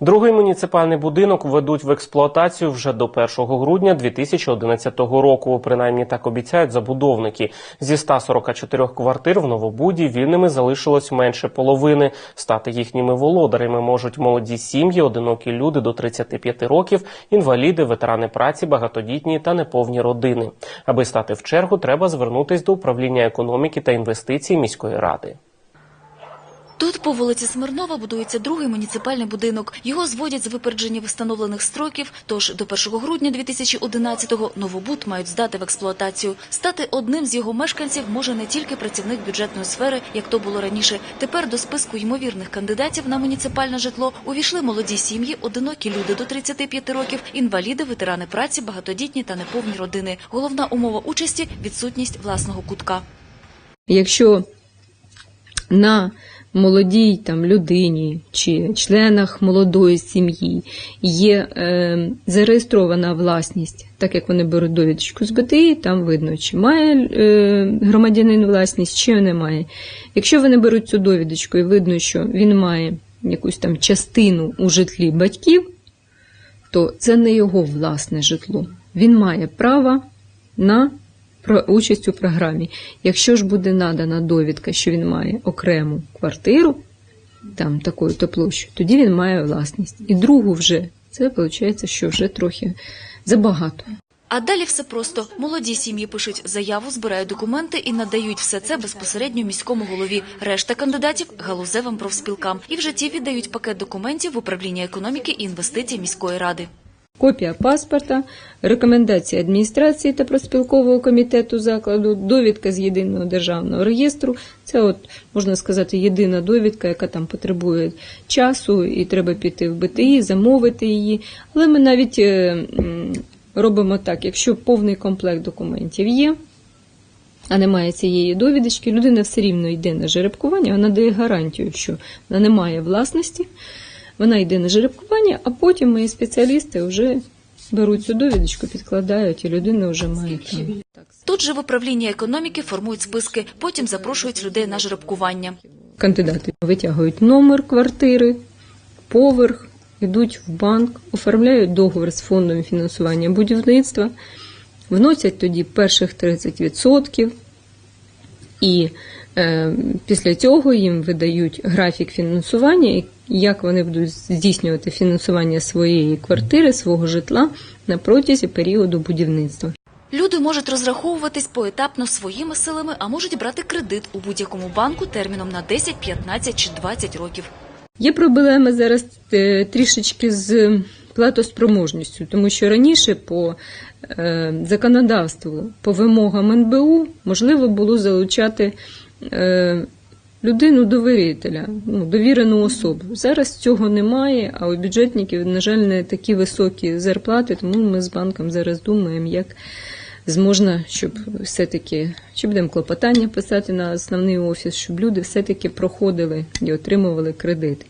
Другий муніципальний будинок введуть в експлуатацію вже до 1 грудня 2011 року. Принаймні так обіцяють забудовники. Зі 144 квартир в Новобуді вільними залишилось менше половини. Стати їхніми володарями можуть молоді сім'ї, одинокі люди до 35 років, інваліди, ветерани праці, багатодітні та неповні родини. Аби стати в чергу, треба звернутись до управління економіки та інвестицій міської ради. Тут по вулиці Смирнова будується другий муніципальний будинок. Його зводять з випередження встановлених строків. Тож до 1 грудня 2011-го новобуд мають здати в експлуатацію. Стати одним з його мешканців може не тільки працівник бюджетної сфери, як то було раніше. Тепер до списку ймовірних кандидатів на муніципальне житло увійшли молоді сім'ї, одинокі люди до 35 років, інваліди, ветерани праці, багатодітні та неповні родини. Головна умова участі відсутність власного кутка. Якщо на молодій там людині чи членах молодої сім'ї є е, зареєстрована власність, так як вони беруть довідочку з БТІ, там видно, чи має е, громадянин власність, чи немає. Якщо вони беруть цю довідочку і видно, що він має якусь там частину у житлі батьків, то це не його власне житло. Він має право на про участь у програмі. Якщо ж буде надана довідка, що він має окрему квартиру, там такою то площу, тоді він має власність. І другу вже це виходить, що вже трохи забагато. А далі все просто. Молоді сім'ї пишуть заяву, збирають документи і надають все це безпосередньо міському голові. Решта кандидатів – галузевим профспілкам. І вже ті віддають пакет документів в управління економіки і інвестицій міської ради. Копія паспорта, рекомендації адміністрації та проспілкового комітету закладу, довідка з єдиного державного реєстру. Це, от можна сказати, єдина довідка, яка там потребує часу, і треба піти в БТІ, замовити її. Але ми навіть е, робимо так, якщо повний комплект документів є. А немає цієї довідочки, людина все рівно йде на жеребкування, вона дає гарантію, що вона не має власності, вона йде на жеребкування, а потім мої спеціалісти вже беруть цю довідочку, підкладають, і людина вже має там. Тут же в управлінні економіки формують списки, потім запрошують людей на жеребкування. Кандидати витягують номер квартири, поверх, йдуть в банк, оформляють договір з фондом фінансування будівництва, вносять тоді перших 30%, і е, після цього їм видають графік фінансування, як вони будуть здійснювати фінансування своєї квартири, свого житла на протязі періоду будівництва. Люди можуть розраховуватись поетапно своїми силами, а можуть брати кредит у будь-якому банку терміном на 10, 15 чи 20 років. Є проблеми зараз е, трішечки з платоспроможністю, тому що раніше по е, законодавству, по вимогам НБУ можливо було залучати е, людину довірителя, ну, довірену особу. Зараз цього немає, а у бюджетників, на жаль, не такі високі зарплати, тому ми з банком зараз думаємо, як зможна, щоб все-таки, чи будемо клопотання писати на основний офіс, щоб люди все-таки проходили і отримували кредити.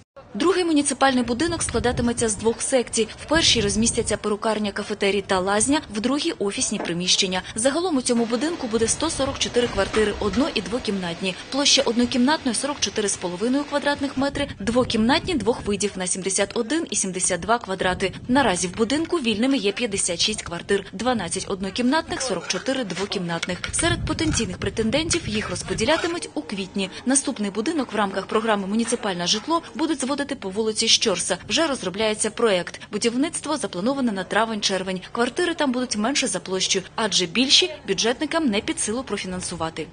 Муніципальний будинок складатиметься з двох секцій. В першій розмістяться перукарня, кафетерій та лазня, в другій – офісні приміщення. Загалом у цьому будинку буде 144 квартири, одно- і двокімнатні. Площа однокімнатної 44,5 квадратних метри, двокімнатні двох видів на 71 і 72 квадрати. Наразі в будинку вільними є 56 квартир, 12 однокімнатних, 44 двокімнатних. Серед потенційних претендентів їх розподілятимуть у квітні. Наступний будинок в рамках програми «Муніципальне житло» будуть зводити по вулиці Щорса. Вже розробляється проект. Будівництво заплановане на травень-червень. Квартири там будуть менше за площу, адже більші бюджетникам не під силу профінансувати.